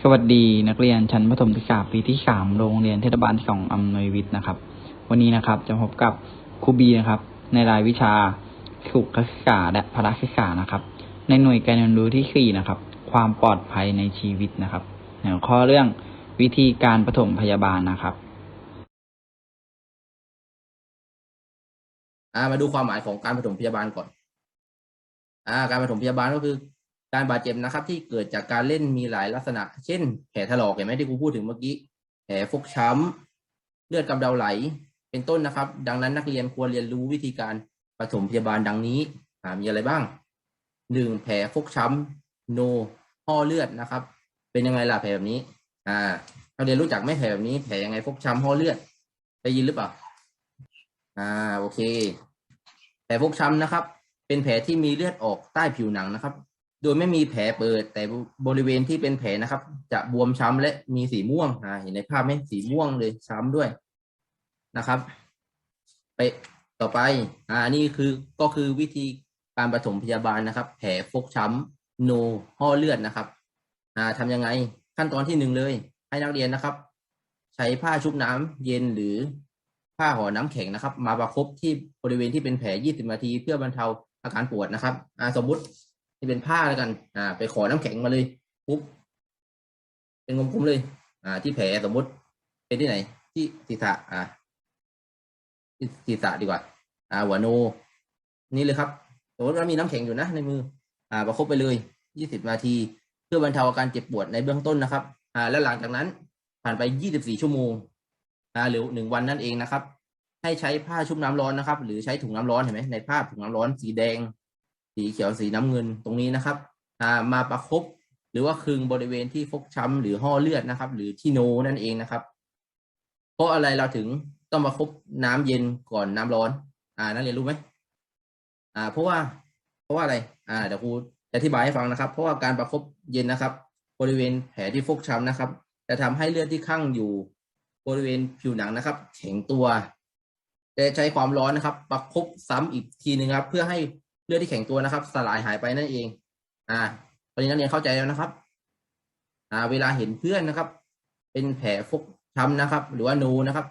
สวัสดีนักเรียนชั้นประถมศึกษาปีที่สามโรงเรียนเทศบาลสองอำนวยวิทย์นะครับ วันนี้นะครับจะพบกับครูบีนะครับ ในรายวิชาสุขศึกษาและพละศึกษานะครับ ในหน่วยการเรียนรู้ที่สี่นะครับ ความปลอดภัยในชีวิตนะครับหัวข้อเรื่องวิธีการปฐมพยาบาลนะครับมาดูความหมายของการปฐมพยาบาลก่อน อ่า การปฐมพยาบาลก็คือ การบาดเจ็บนะครับ ที่เกิดจากการเล่นมีหลายลักษณะ เช่น แผลถลอกเห็นไหมที่ครูพูดถึงเมื่อกี้ แผลฟกช้ำ เลือดกำเดาไหล เป็นต้นนะครับ ดังนั้นนักเรียนควรเรียนรู้วิธีการปฐมพยาบาลดังนี้มีอะไรบ้างหนึ่งแผลฟกช้ำโนห่อเลือดนะครับ เป็นยังไงล่ะแผลแบบนี้ อ่านักเรียนรู้จักไหมแผลแบบนี้ แผลยังไงฟกช้ำห่อเลือดได้ยินหรือเปล่า อ่า โอเค แผลฟกช้ำนะครับ เป็นแผลที่มีเลือดออกใต้ผิวหนังนะครับ โดยไม่มีแผลเปิด แต่บริเวณที่เป็นแผลนะครับ จะบวมช้ำและมีสีม่วงอ่าเห็นในภาพไหมสีม่วงเลยช้ำด้วยนะครับ ไปต่อไปอ่านี่คือก็คือวิธีการปฐมพยาบาลนะครับ แผลฟกช้ำโนห่อเลือดนะครับอ่าทำยังไงขั้นตอนที่หนึ่งเลย ให้นักเรียนนะครับ ใช้ผ้าชุบน้ำเย็นหรือผ้าห่อน้ำแข็งนะครับ มาประคบที่บริเวณที่เป็นแผล 20 นาที เพื่อบรรเทาอาการปวดนะครับอ่าสมมุติ นี่เป็นผ้าแล้วกัน อ่า ไปขอน้ำแข็งมาเลยปุ๊บเป็นกลมๆเลย อ่า ที่แผลสมมุติ เป็นที่ไหน ที่ศีรษะอ่าที่ศีรษะดีกว่า อ่าหัวโน นี่เลยครับสมมติว่ามีน้ำแข็งอยู่นะในมือ อ่า ประคบไปเลย20นาที เพื่อบรรเทาอาการเจ็บปวดในเบื้องต้นนะครับ อ่า แล้วหลังจากนั้นผ่านไป24ชั่วโมง อ่า หรือหนึ่งวันนั่นเองนะครับ ให้ใช้ผ้าชุบน้ำร้อนนะครับ หรือใช้ถุงน้ำร้อนเห็นไหมในภาพถุงน้ำร้อนสีแดง สีเขียวสีน้ำเงินตรงนี้นะครับมาประคบหรือว่าคึงบริเวณที่ฟกช้ำหรือห่อเลือดนะครับ หรือที่โนนั่นเองนะครับ เพราะอะไรเราถึงต้องมาคบน้ำเย็นก่อนน้ำร้อน อ่านักเรียนรู้ไหมอ่า เพราะว่า เพราะว่าอะไร อ่าเดี๋ยวครูจะอธิบายให้ฟังนะครับ เพราะว่าการประคบเย็นนะครับ บริเวณแผลที่ฟกช้ำนะครับ จะทำให้เลือดที่ข้างอยู่ บริเวณผิวหนังนะครับแข็งตัวจะใช้ความร้อนนะครับ ประคบซ้ำอีกทีหนึ่งครับ เพื่อให้ เลือดที่แข็งตัวนะครับ สลายหายไปนั่นเอง อ่าตอนนี้นักเรียนเข้าใจแล้วนะครับ อ่า เวลาเห็นเพื่อนนะครับ เป็นแผลฟกช้ำนะครับ หรือว่าโนนะครับ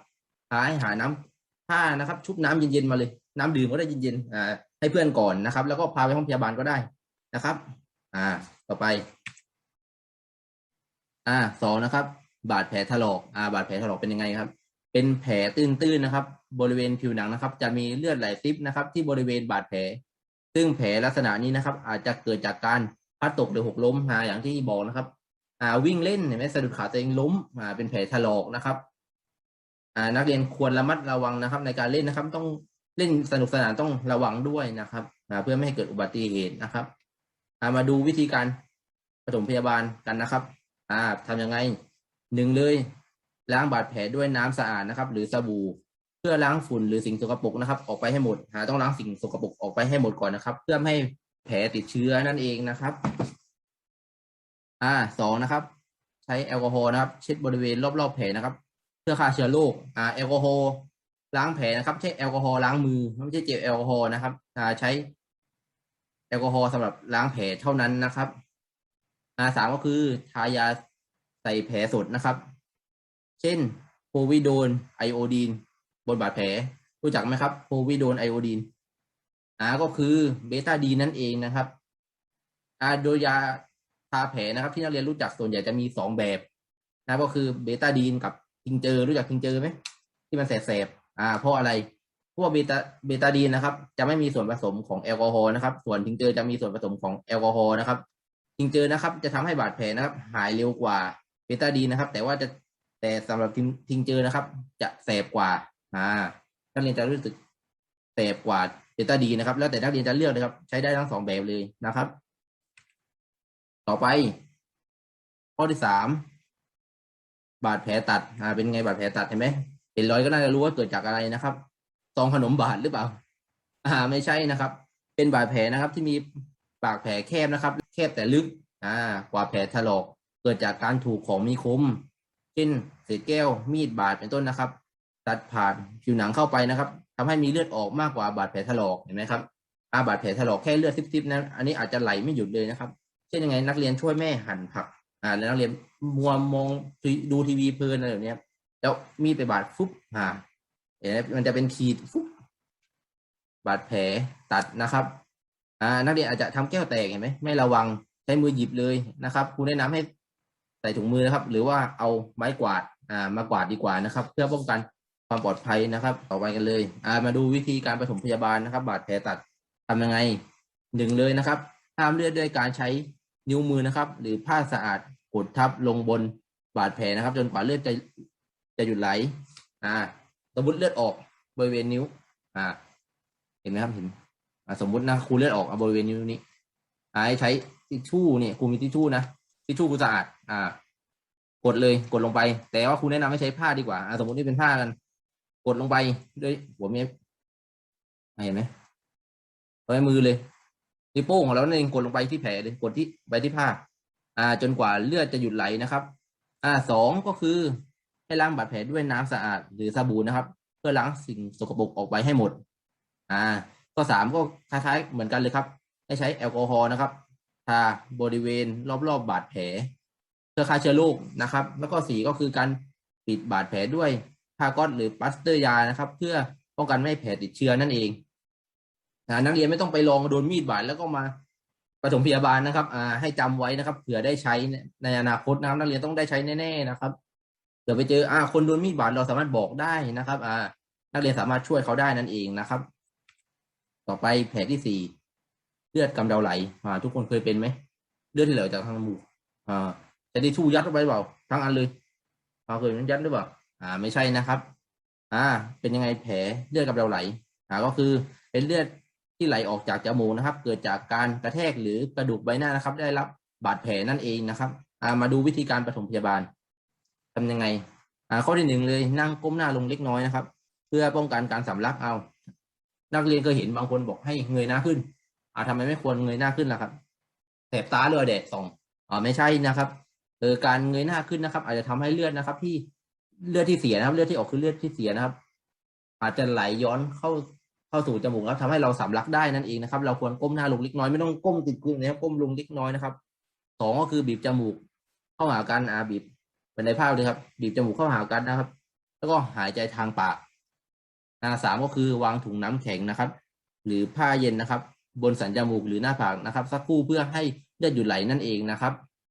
หาให้หาน้ำผ้านะครับ ชุบน้ำเย็นๆมาเลย น้ำดื่มก็ได้เย็นๆอ่าให้เพื่อนก่อนนะครับ แล้วก็พาไปห้องพยาบาลก็ได้นะครับ อ่า ต่อไป อ่าสองนะครับ บาดแผลถลอกอ่า บาดแผลถลอกเป็นยังไงครับ เป็นแผลตื้นๆนะครับ บริเวณผิวหนังนะครับ จะมีเลือดไหลซิบนะครับ ที่บริเวณบาดแผล ซึ่งแผลลักษณะนี้นะครับ อาจจะเกิดจากการพัดตกหรือหกล้มอ่าอย่างที่บอกนะครับอ่าวิ่งเล่นเห็นไหมสะดุดขาตัวเองล้มอ่าเป็นแผลถลอกนะครับอ่านักเรียนควรระมัดระวังนะครับ ในการเล่นนะครับ ต้องเล่นสนุกสนานต้องระวังด้วยนะครับอ่าเพื่อไม่ให้เกิดอุบัติเหตุนะครับอ่ามาดูวิธีการปฐมพยาบาลกันนะครับอ่าทำยังไงหนึ่งเลยล้างบาดแผลด้วยน้ำสะอาดนะครับ หรือสบู่ พื่อล้างฝุ่นหรือสิ่งสกปรกนะครับ ออกไปให้หมด หาต้องล้างสิ่งสกปรกออกไปให้หมดก่อนนะครับ เพื่อไม่ให้แผลติดเชื้อนั่นเองนะครับ อ่าสองนะครับ ใช้แอลกอฮอล์นะครับ เช็ดบริเวณรอบๆแผลนะครับ เพื่อฆ่าเชื้อโรคอ่าแอลกอฮอล์ล้างแผลนะครับใช้แอลกอฮอล์ล้างมือไม่ใช่เจลแอลกอฮอล์นะครับอ่าใช้แอลกอฮอล์สำหรับล้างแผลเท่านั้นนะครับอ่าสามก็คือทายาใส่แผลสดนะครับ เช่นโพวิโดนไอโอดีน บนบาดแผลรู้จักไหมครับโพวิโดนไอโอดีนอ่าก็คือเบต้าดีนั่นเองนะครับอ่าโดยยาทาแผลนะครับ ที่นักเรียนรู้จักส่วนใหญ่จะมีสองแบบนะก็คือเบต้าดีนกับทิงเจอรู้จักทิงเจอไหมที่มันแสบๆอ่าเพราะอะไรเพราะว่าเบต้าเบต้าดีนนะครับ จะไม่มีส่วนผสมของแอลกอฮอล์นะครับ ส่วนทิงเจอจะมีส่วนผสมของแอลกอฮอล์นะครับทิงเจอนะครับ จะทำให้บาดแผลนะครับ หายเร็วกว่าเบต้าดีนนะครับ แต่ว่าจะแต่สำหรับทิงทิงเจอนะครับ จะแสบกว่า อ่านักเรียนจะรู้สึกแสบกว่าเบต้าดีนะครับ แล้วแต่นักเรียนจะเลือกเลยครับ ใช้ได้ทั้งสองแบบเลยนะครับ ต่อไป ข้อที่สามบาดแผลตัดอ่าเป็นไงบาดแผลตัดเห็นไหมเห็นรอยก็น่าจะรู้ว่าเกิดจากอะไรนะครับซองขนมบาดหรือเปล่า อ่า ไม่ใช่นะครับ เป็นบาดแผลนะครับ ที่มีปากแผลแคบนะครับ แคบแต่ลึก อ่ากว่าแผลถลอก เกิดจากการถูกของมีคม เช่นเศษแก้วมีดบาดเป็นต้นนะครับ ตัดผ่านผิวหนังเข้าไปนะครับทำให้มีเลือดออกมากกว่าบาดแผลถลอกเห็นไหมครับอาบาดแผลถลอกแค่เลือดซิบๆนั้นอันนี้อาจจะไหลไม่หยุดเลยนะครับ เช่นยังไงนักเรียนช่วยแม่หั่นผัก อ่าแล้วนักเรียนมัวมองดูทีวีเพลินอะไรแบบเนี้ยแล้วมีดไปบาดฟุบอ่าเห็นไหมมันจะเป็นขีดฟุบบาดแผลตัดนะครับ อ่า นักเรียนอาจจะทำแก้วแตกเห็นไหมไม่ระวังใช้มือหยิบเลยนะครับครูแนะนำให้ใส่ถุงมือนะครับ หรือว่าเอาไม้กวาด อ่ามากวาดดีกว่านะครับ เพื่อป้องกัน ความปลอดภัยนะครับ ต่อไปกันเลยอ่ามาดูวิธีการปฐมพยาบาลนะครับ บาดแผลตัดทำยังไงหนึ่งเลยนะครับห้ามเลือดด้วยการใช้นิ้วมือนะครับ หรือผ้าสะอาดกดทับลงบนบาดแผลนะครับ จนกว่าเลือดจะจะหยุดไหล อ่า สมมติเลือดออกบริเวณนิ้ว อ่า เห็นไหมครับเห็นสมมุตินะครูเลือดออกบริเวณนิ้วนี้ให้ใช้ทิชชู่เนี่ยครูมีทิชชู่นะทิชชู่ครูสะอาด อ่า กดเลยกดลงไป แต่ว่าครูแนะนำให้ใช้ผ้าดีกว่าอ่า สมมตินี่เป็นผ้ากัน กดลงไปด้วยหัวเมฟอ่เห็นไหมเอาไว้มือเลยนิ้วโป้งของเราเองกดลงไปที่แผลเลยกดที่ไปที่ผ้าอ่า จนกว่าเลือดจะหยุดไหลนะครับ อ่าสองก็คือให้ล้างบาดแผลด้วยน้ำสะอาดหรือสบู่นะครับ เพื่อล้างสิ่งสกปรกออกไปให้หมด อ่าข้อสามก็คล้ายๆเหมือนกันเลยครับ ให้ใช้แอลกอฮอล์นะครับทาบริเวณรอบๆบบาดแผลเพื่อฆ่าเชื้อโรคนะครับ แล้วก็สี่ก็คือการปิดบาดแผลด้วย ผ้าก๊อซหรือปลัสเตอร์ยานะครับ เพื่อป้องกันไม่ให้แผลติดเชื้อนั่นเองนะนักเรียนไม่ต้องไปลองโดนมีดบาดแล้วก็มาปฐมพยาบาลนะครับอ่าให้จำไว้นะครับเผื่อได้ใช้ในอนาคตนะครับนักเรียนต้องได้ใช้แน่ๆนะครับเดี๋ยวไปเจออ่าคนโดนมีดบาดเราสามารถบอกได้นะครับอ่านักเรียนสามารถช่วยเขาได้นั่นเองนะครับ ต่อไปแผลที่สี่เลือดกำเดาไหลอ่าทุกคนเคยเป็นไหมเลือดที่ไหลออกจากทางจมูกอ่าจะได้ชู่ยัดเข้าไปเปล่าทั้งอันเลยอ่าเคยมันยัดหรือเปล่า อ่าไม่ใช่นะครับอ่าเป็นยังไงแผลเลือดกำเดาไหลอ่าก็คือเป็นเลือดที่ไหลออกจากจมูกนะครับ เกิดจากการกระแทกหรือกระดูกใบหน้านะครับ ได้รับบาดแผลนั่นเองนะครับอ่ามาดูวิธีการปฐมพยาบาลทำยังไงอ่าข้อที่หนึ่งเลยนั่งก้มหน้าลงเล็กน้อยนะครับ เพื่อป้องกันการสำลักเอา นักเรียนเคยเห็นบางคนบอกให้เงยหน้าขึ้นอ่าทำไมไม่ควรเงยหน้าขึ้นล่ะครับแสบตาเลยแดดส่องอ่าไม่ใช่นะครับเออการเงยหน้าขึ้นนะครับ อาจจะทำให้เลือดนะครับ ที่ เลือดที่เสียนะครับ เลือดที่ออกคือเลือดที่เสียนะครับ อาจจะไหลย้อนเข้าเข้าสู่จมูกแล้วทำให้เราสำลักได้นั่นเองนะครับ เราควรก้มหน้าลงเล็กน้อยไม่ต้องก้มติดพื้นนะครับก้มลงเล็กน้อยนะครับสองก็คือบีบจมูก เข้าหากันอ่าบีบเป็นในภาพเลยครับ บีบจมูกเข้าหากันนะครับ แล้วก็หายใจทางปากอ่าสามก็คือวางถุงน้ำแข็งนะครับ หรือผ้าเย็นนะครับ บนสันจมูกหรือหน้าผากนะครับ สักครู่เพื่อให้เลือดหยุดไหลนั่นเองนะครับ